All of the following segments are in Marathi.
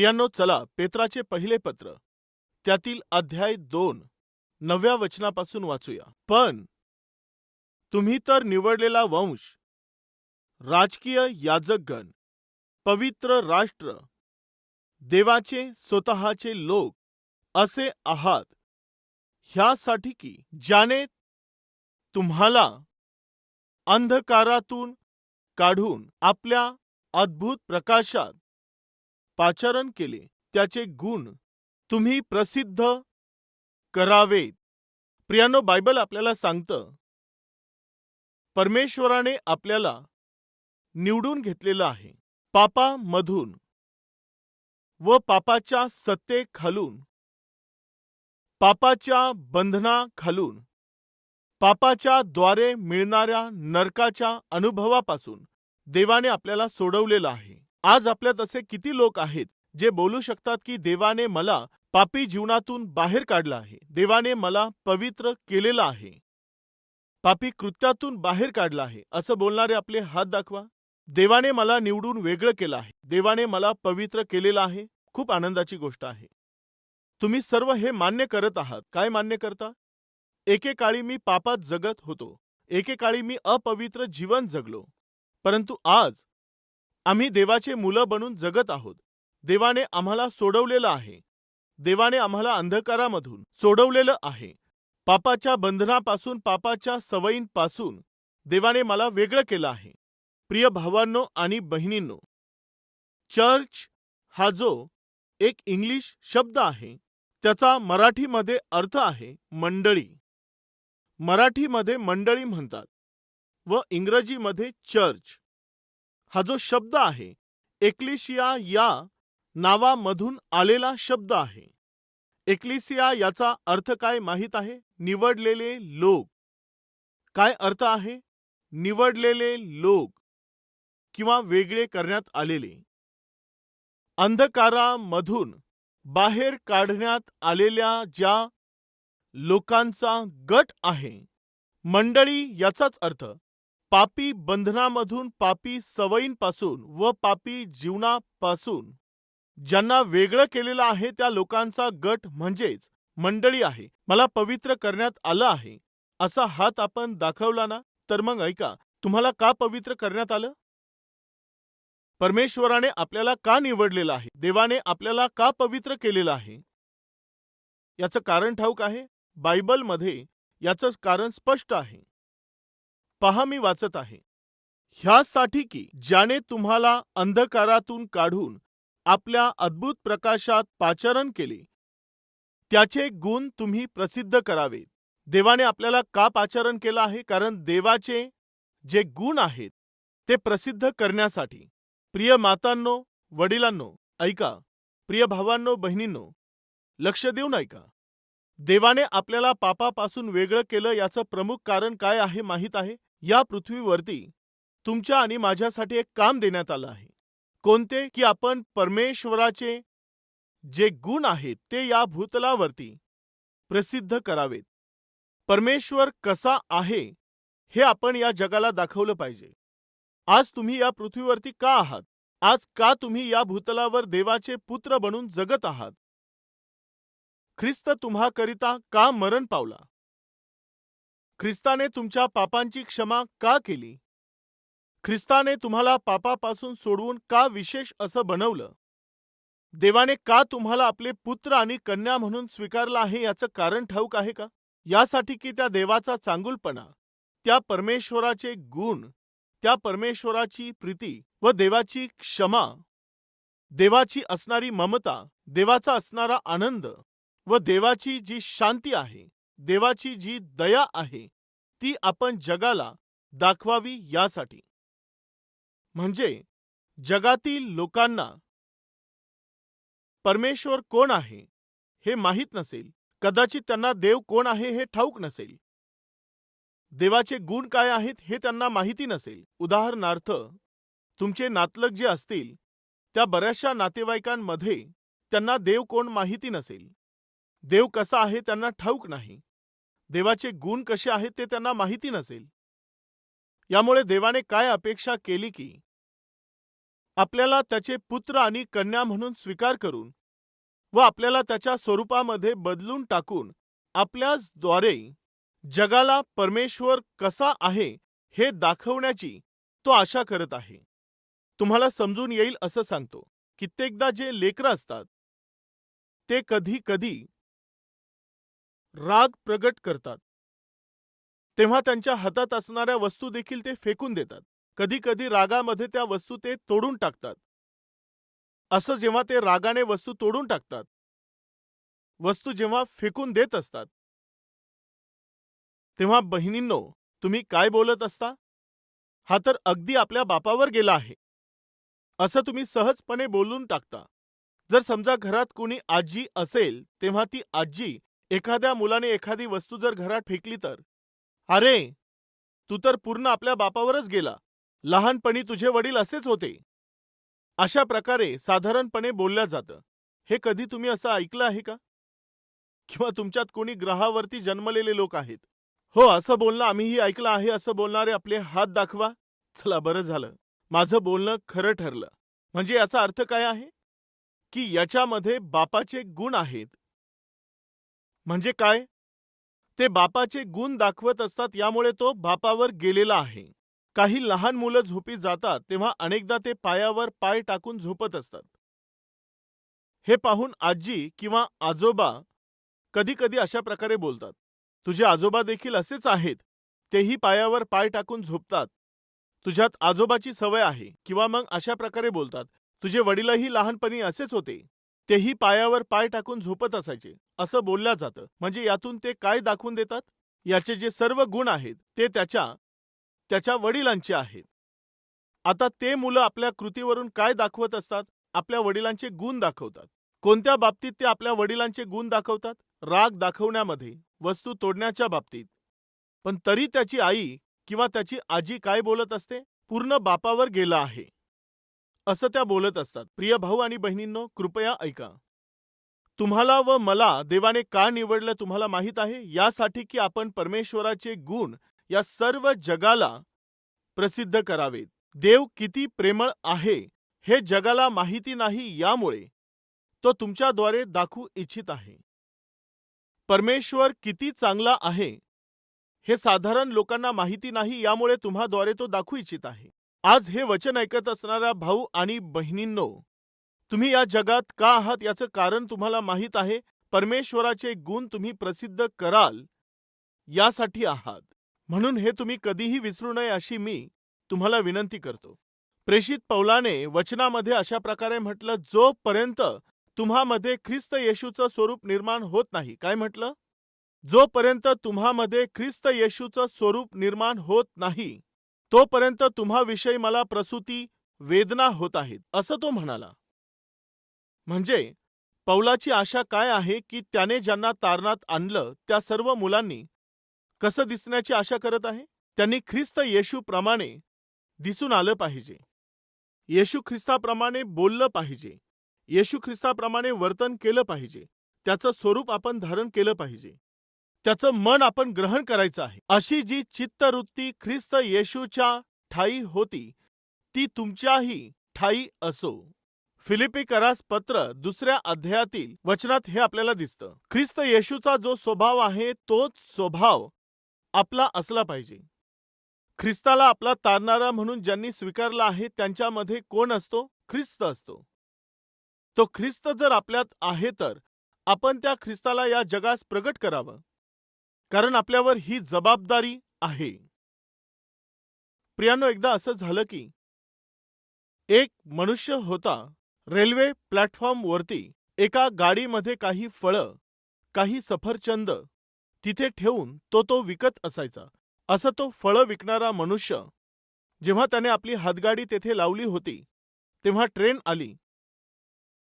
प्रियांनो चला पेत्राचे पहिले पत्र. त्यातील अध्याय दोन. नव्या वचनापासून वाचूया. पण तुम्ही तर निवडलेला वंश राजकीय याजकगण पवित्र राष्ट्र देवाचे स्वतःचे लोक असे आहात. ह्यासाठी की ज्याने तुम्हाला अंधकारातून काढून आपल्या अद्भुत प्रकाशात पाचारण केले. त्याचे गुण तुम्ही प्रसिद्ध करावेत. प्रियानो बायबल आपल्याला सांगतं परमेश्वराने आपल्याला निवडून घेतलेलं आहे. पापामधून व पापाच्या सत्तेखालून पापाच्या बंधनाखालून पापाच्या द्वारे मिळणाऱ्या नरकाच्या अनुभवापासून देवाने आपल्याला सोडवलेलं आहे. आज आपल्यात असे किती लोक आहेत जे बोलू शकतात की देवाने मला पापी जीवनातून बाहेर काढलं आहे. देवाने मला पवित्र केलेलं आहे. पापी कृत्यातून बाहेर काढलं आहे. असं बोलणारे आपले हात दाखवा. देवाने मला निवडून वेगळं केलं आहे. देवाने मला पवित्र केलेलं आहे. खूप आनंदाची गोष्ट आहे. तुम्ही सर्व हे मान्य करत आहात. काय मान्य करता? एकेकाळी मी पापात जगत होतो. एकेकाळी मी अपवित्र जीवन जगलो. परंतु आज आम्ही देवाचे मुलं बनून जगत आहोत. देवाने आम्हाला सोडवलेलं आहे. देवाने आम्हाला अंधकारामधून सोडवलेलं आहे. पापाच्या बंधनापासून पापाच्या सवयींपासून देवाने मला वेगळं केलं आहे. प्रिय भावांनो आणि बहिणींनो चर्च हा जो एक इंग्लिश शब्द आहे त्याचा मराठीमध्ये अर्थ आहे मंडळी. मराठीमध्ये मंडळी म्हणतात व इंग्रजीमध्ये चर्च. हा जो शब्द आहे एक्लिशिया या नावामधून आलेला शब्द आहे. एक्लिसिया याचा अर्थ काय माहीत आहे? निवडलेले लोक. काय अर्थ आहे? निवडलेले लोक किंवा वेगळे करण्यात आलेले. अंधकारामधून बाहेर काढण्यात आलेल्या ज्या लोकांचा गट आहे मंडळी याचाच अर्थ पापी बंधनामधून पापी सवयींपासून व पापी जीवनापासून. ज्यांना वेगळं केलेलं आहे त्या लोकांचा गट म्हणजेच मंडळी आहे. मला पवित्र करण्यात आलं आहे. असा हात आपण दाखवला ना? तर मग ऐका तुम्हाला का पवित्र करण्यात आलं? परमेश्वराने आपल्याला का निवडलेलं आहे? देवाने आपल्याला का पवित्र केलेलं आहे? याचं कारण ठाऊक आहे बायबलमध्ये याचं कारण स्पष्ट आहे. पहा मी वाचत आहे. ह्यासाठी की ज्याने तुम्हाला अंधकारातून काढून आपल्या अद्भुत प्रकाशात पाचरण केले त्याचे गुण तुम्ही प्रसिद्ध करावेत. देवाने आपल्याला का पाचारण केलं आहे? कारण देवाचे जे गुण आहेत ते प्रसिद्ध करण्यासाठी. प्रिय मातांनो वडिलांनो ऐका. प्रिय भावांनो बहिणींनो लक्ष देऊन ऐका. देवाने आपल्याला पापापासून वेगळं केलं याचं प्रमुख कारण काय आहे माहीत आहे? या पृथ्वीवरती तुमच्या आणि माझ्यासाठी एक काम देण्यात आलं आहे. कोणते? की आपण परमेश्वराचे जे गुण आहेत ते या भूतलावरती प्रसिद्ध करावेत. परमेश्वर कसा आहे हे आपण या जगाला दाखवलं पाहिजे. आज तुम्ही या पृथ्वीवरती का आहात? आज का तुम्ही या भूतलावर देवाचे पुत्र बनून जगत आहात? ख्रिस्त तुम्हाकरिता का मरण पावला? ख्रिस्ताने तुमच्या पापांची क्षमा का केली? ख्रिस्ताने तुम्हाला पापापासून सोडवून का विशेष असं बनवलं? देवाने का तुम्हाला आपले पुत्र आणि कन्या म्हणून स्वीकारलं आहे याचं कारण ठाऊक आहे का? यासाठी की त्या देवाचा चांगुलपणा त्या परमेश्वराचे गुण त्या परमेश्वराची प्रीती व देवाची क्षमा देवाची असणारी ममता देवाचा असणारा आनंद व देवाची जी शांती आहे देवाची जी दया आहे ती आपण जगाला दाखवावी यासाठी. म्हणजे जगातील लोकांना परमेश्वर कोण आहे हे माहीत नसेल कदाचित त्यांना देव कोण आहे हे ठाऊक नसेल. देवाचे गुण काय आहेत हे त्यांना माहिती नसेल. उदाहरणार्थ तुमचे नातलग जे असतील त्या बऱ्याचशा नातेवाईकांमध्ये त्यांना देव कोण माहिती नसेल. देव कसा आहे त्यांना ठाऊक नाही. देवाचे गुण कसे आहेत ते त्यांना माहिती नसेल. यामुळे देवाने काय अपेक्षा केली की आपल्याला त्याचे पुत्र आणि कन्या म्हणून स्वीकार करून व आपल्याला त्याच्या स्वरूपामध्ये बदलून टाकून आपल्याद्वारे जगाला परमेश्वर कसा आहे हे दाखवण्याची तो आशा करत आहे. तुम्हाला समजून येईल असं सांगतो. कित्येकदा जे लेकरं असतात ते कधी कधी राग प्रगट करतात. तेव्हा त्यांच्या हातात असणाऱ्या वस्तू देखील ते फेकून देतात. कधी कधी रागामध्ये त्या वस्तू ते तोडून टाकतात. असं जेव्हा ते रागाने वस्तू तोडून टाकतात. वस्तू जेव्हा फेकून देत असतात. तेव्हा बहिणींनो तुम्ही काय बोलत असता? हा तर अगदी आपल्या बापावर गेला आहे. असं तुम्ही सहजपणे बोलून टाकता. जर समजा घरात कोणी आजी असेल तेव्हा ती आजी एखाद्या मुलाने एखादी वस्तू जर घरात फेकली तर? अरे तू तर पूर्ण आपल्या बापावरच गेला. लहानपणी तुझे वडील असेच होते. अशा प्रकारे साधारणपणे बोलल्या जातं. हे कधी तुम्ही असं ऐकलं आहे का? किंवा तुमच्यात कोणी ग्रहावरती जन्मलेले लोक आहेत? हो असं बोलणं आम्हीही ऐकलं आहे असं बोलणारे आपले हात दाखवा. चला बरं झालं. माझं बोलणं खरं ठरलं. म्हणजे याचा अर्थ काय आहे? की याच्यामध्ये बापाचे गुण आहेत. म्हणजे काय? ते बापाचे गुण दाखवत असतात यामुळे तो बापावर गेलेला आहे. काही लहान मुलं झोपी जातात तेव्हा अनेकदा ते पायावर पाय टाकून झोपत असतात. हे पाहून आजी किंवा आजोबा कधी कधी अशा प्रकारे बोलतात तुझे आजोबा देखील असेच आहेत. तेही पायावर पाय टाकून झोपतात. तुझ्यात आजोबाची सवय आहे. किंवा मग अशा प्रकारे बोलतात तुझे वडीलही लहानपणी असेच होते. तेही पायावर पाय टाकून झोपत असायचे. असं बोललं जातं. म्हणजे यातून ते काय दाखवून देतात? याचे जे सर्व गुण आहेत ते त्याच्या त्याच्या वडिलांचे आहेत. आता ते मुलं आपल्या कृतीवरून काय दाखवत असतात? आपल्या वडिलांचे गुण दाखवतात. कोणत्या बाबतीत ते आपल्या वडिलांचे गुण दाखवतात? राग दाखवण्यामध्ये वस्तू तोडण्याच्या बाबतीत. पण तरी त्याची आई किंवा त्याची आजी काय बोलत असते? पूर्ण बापावर गेला आहे. असं त्या बोलत असतात. प्रिय भाऊ आणि बहिणींनो कृपया ऐका. तुम्हाला व मला देवाने का निवडलं तुम्हाला माहीत आहे? यासाठी की आपण परमेश्वराचे गुण या सर्व जगाला प्रसिद्ध करावेत. देव किती प्रेमळ आहे हे जगाला माहिती नाही यामुळे तो तुमच्याद्वारे दाखवू इच्छित आहे. परमेश्वर किती चांगला आहे हे साधारण लोकांना माहिती नाही यामुळे तुम्हाद्वारे तो दाखवू इच्छित आहे. आज हे वचन ऐकत असणाऱ्या भाऊ आणि बहिणींनो तुम्ही या जगात का आहात याचं कारण तुम्हाला माहीत आहे. परमेश्वराचे गुण तुम्ही प्रसिद्ध कराल यासाठी आहात. म्हणून हे तुम्ही कधीही विसरू नये अशी मी तुम्हाला विनंती करतो. प्रेषित पौलाने वचनामध्ये अशा प्रकारे म्हटलं जोपर्यंत तुम्हामध्ये ख्रिस्त येशूचं स्वरूप निर्माण होत नाही. काय म्हटलं? जोपर्यंत तुम्हामध्ये ख्रिस्त येशूचं स्वरूप निर्माण होत नाही तोपर्यंत तुम्हाविषयी मला प्रसूती वेदना होत आहेत. असं तो म्हणाला. म्हणजे पौलाची आशा काय आहे की त्याने ज्यांना तारणात आणलं त्या सर्व मुलांनी कसं दिसण्याची आशा करत आहे? त्यांनी ख्रिस्त येशूप्रमाणे दिसून आलं पाहिजे. येशू ख्रिस्ताप्रमाणे बोललं पाहिजे. येशू ख्रिस्ताप्रमाणे वर्तन केलं पाहिजे. त्याचं स्वरूप आपण धारण केलं पाहिजे. त्याचं मन आपण ग्रहण करायचं आहे. अशी जी चित्तवृत्ती ख्रिस्त येशूच्या ठाई होती ती तुमच्याही ठाई असो. फिलिपी करास पत्र दुसऱ्या अध्यायातील वचनात हे आपल्याला दिसतं. ख्रिस्त येशूचा जो स्वभाव आहे तोच स्वभाव आपला असला पाहिजे. ख्रिस्ताला आपला तारणारा म्हणून ज्यांनी स्वीकारला आहे त्यांच्यामध्ये कोण असतो? ख्रिस्त असतो. तो ख्रिस्त जर आपल्यात आहे तर आपण त्या ख्रिस्ताला या जगास प्रगट करावं. कारण आपल्यावर ही जबाबदारी आहे. प्रियानो एकदा असं झालं की एक मनुष्य होता रेल्वे प्लॅटफॉर्मवरती एका गाडीमध्ये काही फळं काही सफरचंद तिथे ठेवून तो तो विकत असायचा. असं तो फळं विकणारा मनुष्य जेव्हा त्याने आपली हातगाडी तेथे लावली होती तेव्हा ट्रेन आली.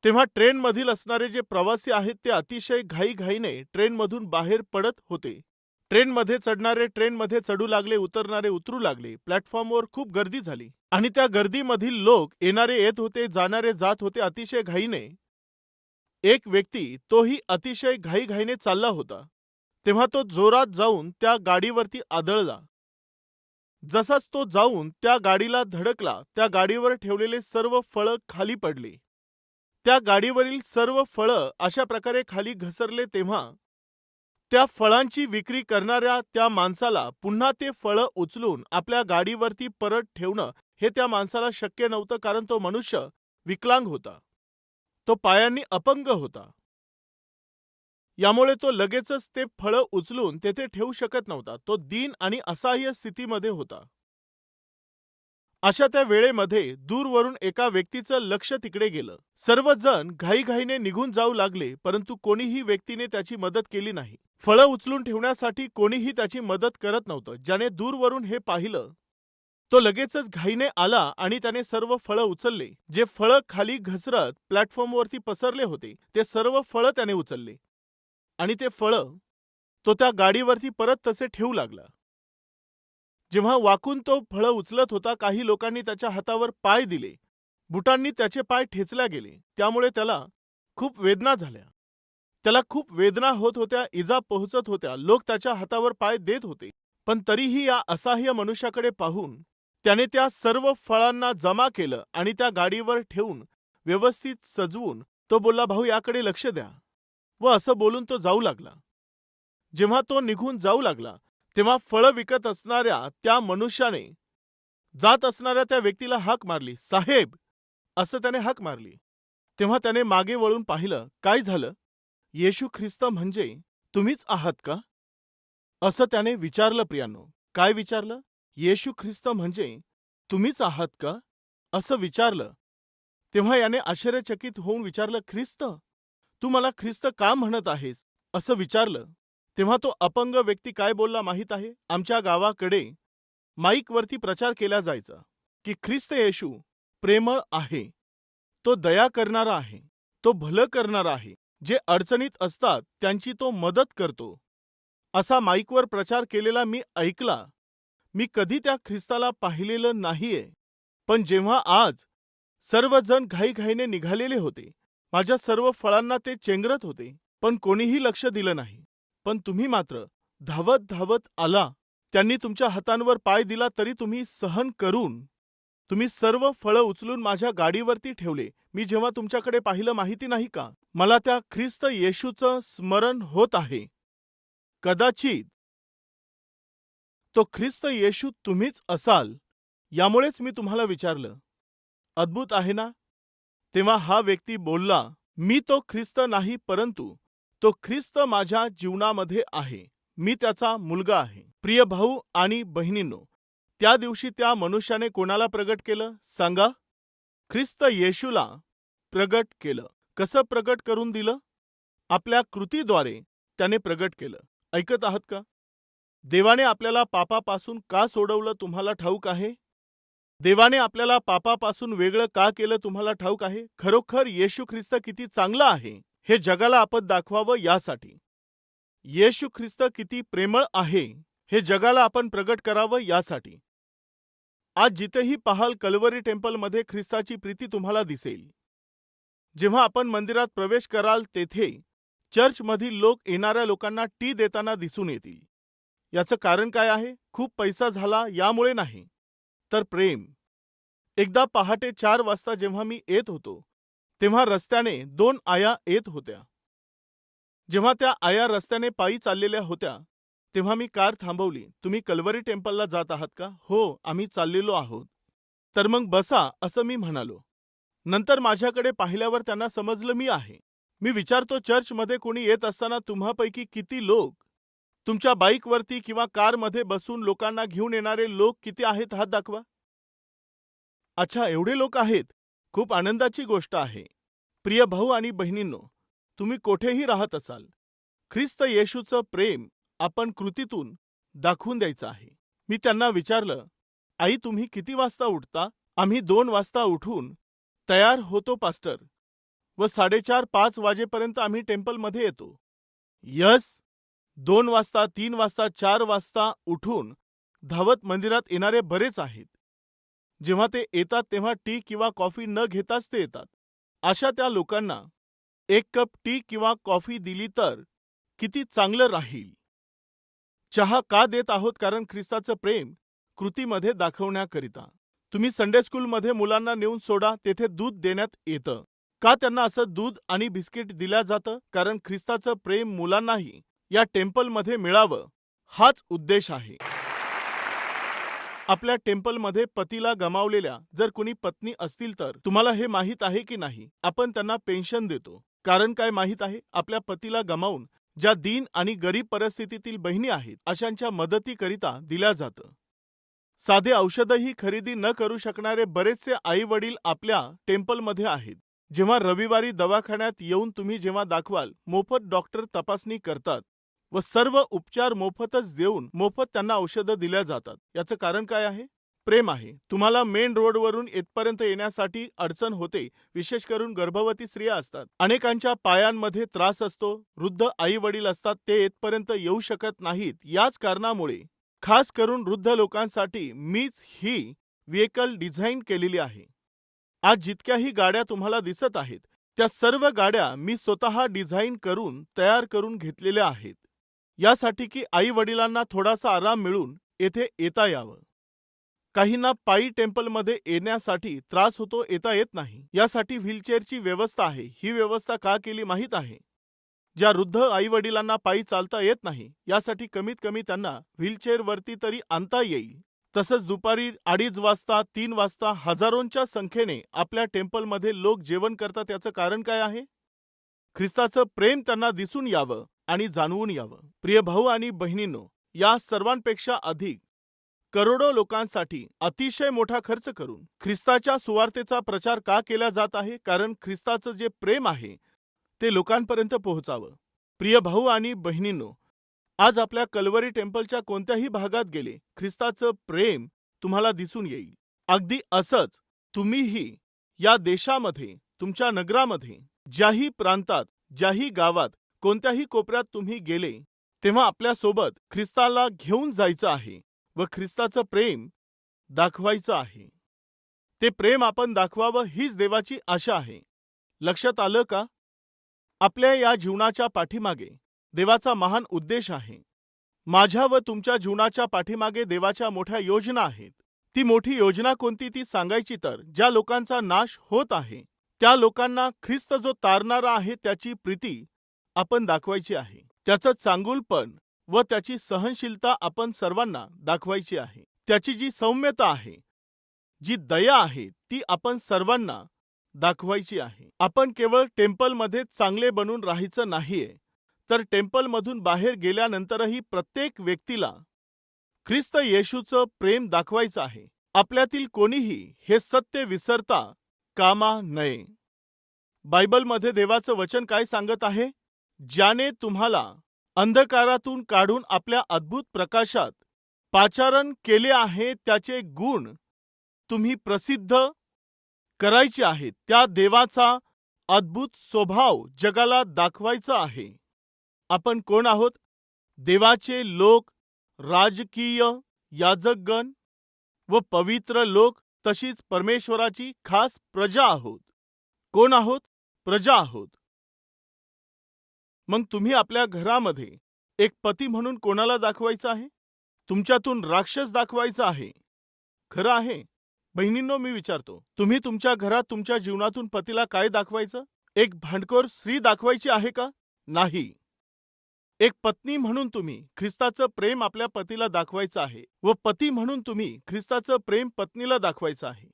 तेव्हा ट्रेनमधील असणारे जे प्रवासी आहेत ते अतिशय घाईघाईने ट्रेनमधून बाहेर पडत होते. ट्रेनमध्ये चढणारे ट्रेनमध्ये चढू लागले उतरणारे उतरू लागले प्लॅटफॉर्मवर खूप गर्दी झाली. आणि त्या गर्दीमधील लोक येणारे येत होते जाणारे जात होते अतिशय घाईने. एक व्यक्ती तोही अतिशय घाईघाईने चालला होता. तेव्हा तो जोरात जाऊन त्या गाडीवरती आदळला. जसाच तो जाऊन त्या गाडीला धडकला त्या गाडीवर ठेवलेले सर्व फळं खाली पडली. त्या गाडीवरील सर्व फळं अशा प्रकारे खाली घसरले तेव्हा त्या फळांची विक्री करणाऱ्या त्या माणसाला पुन्हा ते फळं उचलून आपल्या गाडीवरती परत ठेवणं हे त्या माणसाला शक्य नव्हतं कारण तो मनुष्य विकलांग होता. तो पायांनी अपंग होता. यामुळे तो लगेचच ते फळं उचलून तेथे ठेवू शकत नव्हता. तो दीन आणि असहाय्य स्थितीमध्ये होता. अशा त्या वेळेमध्ये दूरवरून एका व्यक्तीचं लक्ष तिकडे गेलं. सर्वजण घाईघाईने निघून जाऊ लागले परंतु कोणीही व्यक्तीने त्याची मदत केली नाही. फळं उचलून ठेवण्यासाठी कोणीही त्याची मदत करत नव्हतं. ज्याने दूरवरून हे पाहिलं तो लगेचच घाईने आला आणि त्याने सर्व फळं उचलले. जे फळं खाली घसरत प्लॅटफॉर्मवरती पसरले होते ते सर्व फळं त्याने उचलले. आणि ते फळं तो त्या गाडीवरती परत तसे ठेवू लागला. जेव्हा वाकून तो फळं उचलत होता काही लोकांनी त्याच्या हातावर पाय दिले. बुटांनी त्याचे पाय ठेचल्या गेले. त्यामुळे त्याला खूप वेदना झाल्या. त्याला खूप वेदना होत होत्या इजा पोहोचत होत्या. लोक त्याच्या हातावर पाय देत होते. पण तरीही या असहाय्य मनुष्याकडे पाहून त्याने त्या सर्व फळांना जमा केलं आणि त्या गाडीवर ठेवून व्यवस्थित सजवून तो बोलला भाऊ याकडे लक्ष द्या. व असं बोलून तो जाऊ लागला. जेव्हा तो निघून जाऊ लागला तेव्हा फळं विकत असणाऱ्या त्या मनुष्याने जात असणाऱ्या त्या व्यक्तीला हाक मारली. साहेब असं त्याने हाक मारली. तेव्हा त्याने मागे वळून पाहिलं काय झालं? येशू ख्रिस्त म्हणजे तुम्हीच आहात का? असं त्याने विचारलं प्रियानो. काय विचारलं? येशू ख्रिस्त म्हणजे तुम्हीच आहात का? असं विचारलं. तेव्हा याने आश्चर्यचकित होऊन विचारलं ख्रिस्त तू मला ख्रिस्त का म्हणत आहेस? असं विचारलं. तेव्हा तो अपंग व्यक्ती काय बोलला माहीत आहे? आमच्या गावाकडे माईकवरती प्रचार केला जायचा की ख्रिस्त येशू प्रेमळ आहे. तो दया करणारा आहे. तो भलं करणारा आहे. जे अडचणीत असतात त्यांची तो मदत करतो. असा माईकवर प्रचार केलेला मी ऐकला. मी कधी त्या ख्रिस्ताला पाहिलेलं नाहीये. पण जेव्हा आज सर्वजण घाईघाईने निघालेले होते माझ्या सर्व फळांना ते चेंगरत होते पण कोणीही लक्ष दिलं नाही. पण तुम्ही मात्र धावत धावत आला. त्यांनी तुमच्या हातांवर पाय दिला तरी तुम्ही सहन करून तुम्ही सर्व फळं उचलून माझ्या गाडीवरती ठेवले. मी जेव्हा तुमच्याकडे पाहिलं माहिती नाही का? मला त्या ख्रिस्त येशूचं स्मरण होत आहे. कदाचित तो ख्रिस्त येशू तुम्हीच असाल यामुळेच मी तुम्हाला विचारलं. अद्भुत आहे ना? तेव्हा हा व्यक्ती बोलला मी तो ख्रिस्त नाही परंतु तो ख्रिस्त माझ्या जीवनामध्ये आहे. मी त्याचा मुलगा आहे. प्रिय भाऊ आणि बहिणींनो त्या दिवशी त्या मनुष्याने कोणाला प्रगट केलं? सांगा. ख्रिस्त येशूला प्रगट केलं. कसं प्रगट करून दिलं? आपल्या कृतीद्वारे त्याने प्रगट केलं. ऐकत आहात का? देवाने आपल्याला पापापासून का सोडवलं तुम्हाला ठाऊक आहे? देवाने आपल्याला पापापासून वेगळं का केलं तुम्हाला ठाऊक आहे? खरोखर येशू ख्रिस्त किती चांगला आहे हे जगाला आपण दाखवावं यासाठी. येशू ख्रिस्त किती प्रेमळ आहे हे जगाला आपण प्रगट करावं यासाठी. आज जिथेही पाहाल कलवरी टेम्पलमध्ये ख्रिस्ताची प्रीती तुम्हाला दिसेल. जेव्हा आपण मंदिरात प्रवेश कराल तेथे चर्चमधील लोक येणाऱ्या लोकांना टी देताना दिसून येतील. याचं कारण काय आहे? खूप पैसा झाला यामुळे नाही. तर प्रेम. एकदा पहाटे चार वाजता जेव्हा मी येत होतो तेव्हा रस्त्याने दोन आया येत होत्या. जेव्हा त्या आया रस्त्याने पायी चाललेल्या होत्या तेव्हा मी कार थांबवली. तुम्ही कलवरी टेम्पलला जात आहात का? हो आम्ही चाललेलो आहोत. तर मग बसा असं मी म्हणालो. नंतर माझ्याकडे पाहिल्यावर त्यांना समजलं मी आहे. मी विचारतो चर्चमध्ये कोणी येत असताना तुम्हापैकी किती लोक? तुमच्या बाईकवरती किंवा कारमध्ये बसून लोकांना घेऊन येणारे लोक किती आहेत हात दाखवा. अच्छा एवढे लोक आहेत. खूप आनंदाची गोष्ट आहे. प्रिय भाऊ आणि बहिणींनो तुम्ही कोठेही राहत असाल ख्रिस्त येशूचं प्रेम आपण कृतीतून दाखवून द्यायचं आहे. मी त्यांना विचारलं आई तुम्ही किती वाजता उठता? आम्ही दोन वाजता उठून तयार होतो पास्टर. व साडेचार पाच वाजेपर्यंत आम्ही टेम्पलमध्ये येतो. यस दोन वाजता तीन वाजता चार वाजता उठून धावत मंदिरात येणारे बरेच आहेत. जेव्हा ते येतात तेव्हा टी किंवा कॉफी न घेताच ते येतात. अशा त्या लोकांना एक कप टी किंवा कॉफी दिली तर किती चांगलं राहील? चहा का देत आहोत कारण ख्रिस्ताचं प्रेम कृतीमध्ये दाखवण्याकरिता? तुम्ही संडे स्कूलमध्ये मुलांना नेऊन सोडा तेथे दूध देण्यात येतं. का त्यांना असं दूध आणि बिस्किट दिल्या जातं? कारण ख्रिस्ताचं प्रेम मुलांनाही या टेम्पलमध्ये मिळावं. हाच उद्देश आहे. आपल्या टेम्पलमध्ये पतीला गमावलेल्या जर कुणी पत्नी असतील तर. तुम्हाला हे माहीत आहे की नाही? आपण त्यांना पेन्शन देतो. कारण काय माहीत आहे? आपल्या पतीला गमावून ज्या दीन आणि गरीब परिस्थितीतील बहिणी आहेत अशांच्या मदतीकरिता दिल्या जातं. साधे औषधही खरेदी न करू शकणारे बरेचसे आई वडील आपल्या टेम्पलमध्ये आहेत. जेव्हा रविवारी दवाखान्यात येऊन तुम्ही जेव्हा दाखवाल मोफत डॉक्टर तपासणी करतात व सर्व उपचार मोफतच देऊन मोफत त्यांना औषधं दिल्या जातात. याचं कारण काय आहे? प्रेम आहे. तुम्हाला मेन रोडवरून येथपर्यंत येण्यासाठी अडचण होते विशेष करून गर्भवती स्त्रिया असतात. अनेकांच्या पायांमध्ये त्रास असतो वृद्ध आई वडील असतात ते येथपर्यंत येऊ शकत नाहीत. याच कारणामुळे खास करून वृद्ध लोकांसाठी मीच ही व्हेकल डिझाईन केलेली आहे. आज जितक्याही गाड्या तुम्हाला दिसत आहेत त्या सर्व गाड्या मी स्वतः डिझाईन करून तयार करून घेतलेल्या आहेत. यासाठी की आई वडिलांना थोडासा आराम मिळून येथे येता यावं. काहींना पायी टेम्पलमध्ये येण्यासाठी त्रास होतो येता येत नाही. यासाठी व्हीलचेअरची व्यवस्था आहे. ही व्यवस्था का केली माहीत आहे? ज्या वृद्ध आई वडिलांना पायी चालता येत नाही यासाठी कमीत कमी त्यांना व्हीलचेअरवरती तरी आणता येईल. तसंच दुपारी अडीच वाजता तीन वाजता हजारोंच्या संख्येने आपल्या टेम्पलमध्ये लोक जेवण करतात याचं कारण काय आहे? ख्रिस्ताचं प्रेम त्यांना दिसून यावं आणि जाणवून यावं. प्रिय भाऊ आणि बहिणींनो या सर्वांपेक्षा अधिक करोडो लोकांसाठी अतिशय मोठा खर्च करून ख्रिस्ताच्या सुवार्तेचा प्रचार का केला जात आहे? कारण ख्रिस्ताचं जे प्रेम आहे ते लोकांपर्यंत पोहोचावं. प्रिय भाऊ आणि बहिणींनो आज आपल्या कलवरी टेम्पलच्या कोणत्याही भागात गेले ख्रिस्ताचं प्रेम तुम्हाला दिसून येईल. अगदी असंच तुम्हीही या देशामध्ये तुमच्या नगरामध्ये ज्याही प्रांतात ज्याही गावात कोणत्याही कोपऱ्यात तुम्ही गेले तेव्हा आपल्यासोबत ख्रिस्ताला घेऊन जायचं आहे व ख्रिस्ताचं प्रेम दाखवायचं आहे. ते प्रेम आपण दाखवावं हीच देवाची आशा आहे. लक्षात आलं का? आपल्या या जीवनाच्या पाठीमागे देवाचा महान उद्देश आहे. माझ्या व तुमच्या जीवनाच्या पाठीमागे देवाच्या मोठ्या योजना आहेत. ती मोठी योजना कोणती ती सांगायची तर ज्या लोकांचा नाश होत आहे त्या लोकांना ख्रिस्त जो तारणारा आहे त्याची प्रीती आपण दाखवायची आहे. त्याचं चांगुलपण व त्याची सहनशीलता आपण सर्वांना दाखवायची आहे. त्याची जी सौम्यता आहे जी दया आहे ती आपण सर्वांना दाखवायची आहे. आपण केवळ टेम्पलमध्ये चांगले बनून राहायचं नाहीये. तर टेम्पलमधून बाहेर गेल्यानंतरही प्रत्येक व्यक्तीला ख्रिस्त येशूचं प्रेम दाखवायचं आहे. आपल्यातील कोणीही हे सत्य विसरता कामा नये. बायबलमध्ये देवाचं वचन काय सांगत आहे? ज्याने तुम्हाला अंधकारातून काढून आपल्या अद्भुत प्रकाशात पाचारण केले आहे त्याचे गुण तुम्ही प्रसिद्ध करायचे आहेत त्या देवाचा अद्भुत स्वभाव जगाला दाखवायचा आहे. आपण कोण आहोत? देवाचे लोक राजकीय याजकगण व पवित्र लोक तशीच परमेश्वराची खास प्रजा आहोत. कोण आहोत? प्रजा आहोत. मग तुम्ही आपल्या घरामध्ये एक पती म्हणून कोणाला दाखवायचं आहे? तुमच्यातून राक्षस दाखवायचा आहे. खरं आहे बहिणींनो मी विचारतो तुम्ही तुमच्या घरात तुमच्या जीवनातून पतीला काय दाखवायचं? एक भांडखोर स्त्री दाखवायची आहे का? नाही. एक पत्नी म्हणून तुम्ही ख्रिस्ताचं प्रेम आपल्या पतीला दाखवायचं आहे व पती म्हणून तुम्ही ख्रिस्ताचं प्रेम पत्नीला दाखवायचं आहे.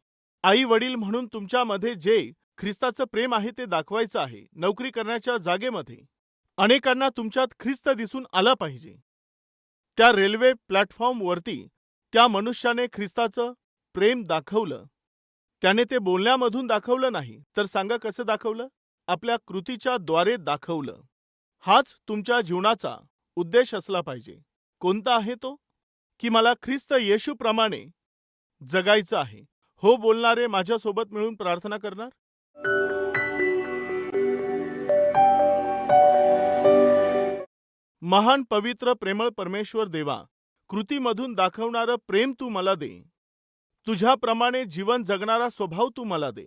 आई वडील म्हणून तुमच्यामध्ये जे ख्रिस्ताचं प्रेम आहे ते दाखवायचं आहे नोकरी करण्याच्या जागेमध्ये. अनेकांना तुमच्यात ख्रिस्त दिसून आला पाहिजे. त्या रेल्वे प्लॅटफॉर्मवरती त्या मनुष्याने ख्रिस्ताचं प्रेम दाखवलं. त्याने ते बोलण्यामधून दाखवलं नाही तर सांगा कसं दाखवलं? आपल्या कृतीच्या द्वारे दाखवलं. हाच तुमच्या जीवनाचा उद्देश असला पाहिजे. कोणता आहे तो? की मला ख्रिस्त येशूप्रमाणे जगायचं आहे. हो बोलणारे माझ्यासोबत मिळून प्रार्थना करणार? महान पवित्र प्रेमळ परमेश्वर देवा कृतीमधून दाखवणारं प्रेम तू मला दे. तुझ्याप्रमाणे जीवन जगणारा स्वभाव तू मला दे.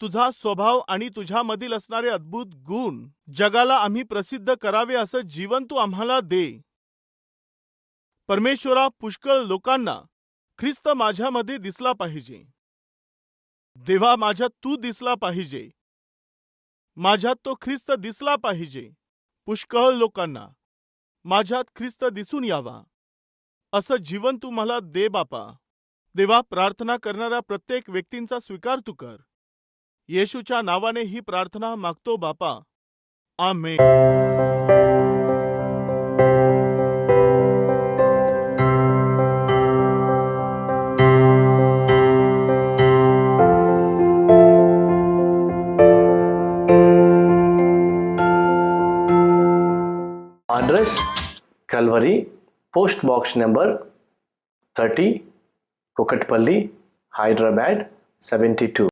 तुझा स्वभाव आणि तुझ्यामधील असणारे अद्भुत गुण जगाला आम्ही प्रसिद्ध करावे असं जीवन तू आम्हाला दे. परमेश्वरा पुष्कळ लोकांना ख्रिस्त माझ्यामध्ये दिसला पाहिजे. देवा माझ्यात तू दिसला पाहिजे. माझ्यात तो ख्रिस्त दिसला पाहिजे. पुष्कळ लोकांना माझ्यात ख्रिस्त दिसून यावा. असं जीवन तू मला दे बापा. देवा प्रार्थना करणाऱ्या प्रत्येक व्यक्तींचा स्वीकार तू कर. येशूच्या नावाने ही प्रार्थना मागतो बापा. आमेन. Address Calvary, post box number 30, Kokatpalli, Hyderabad 72.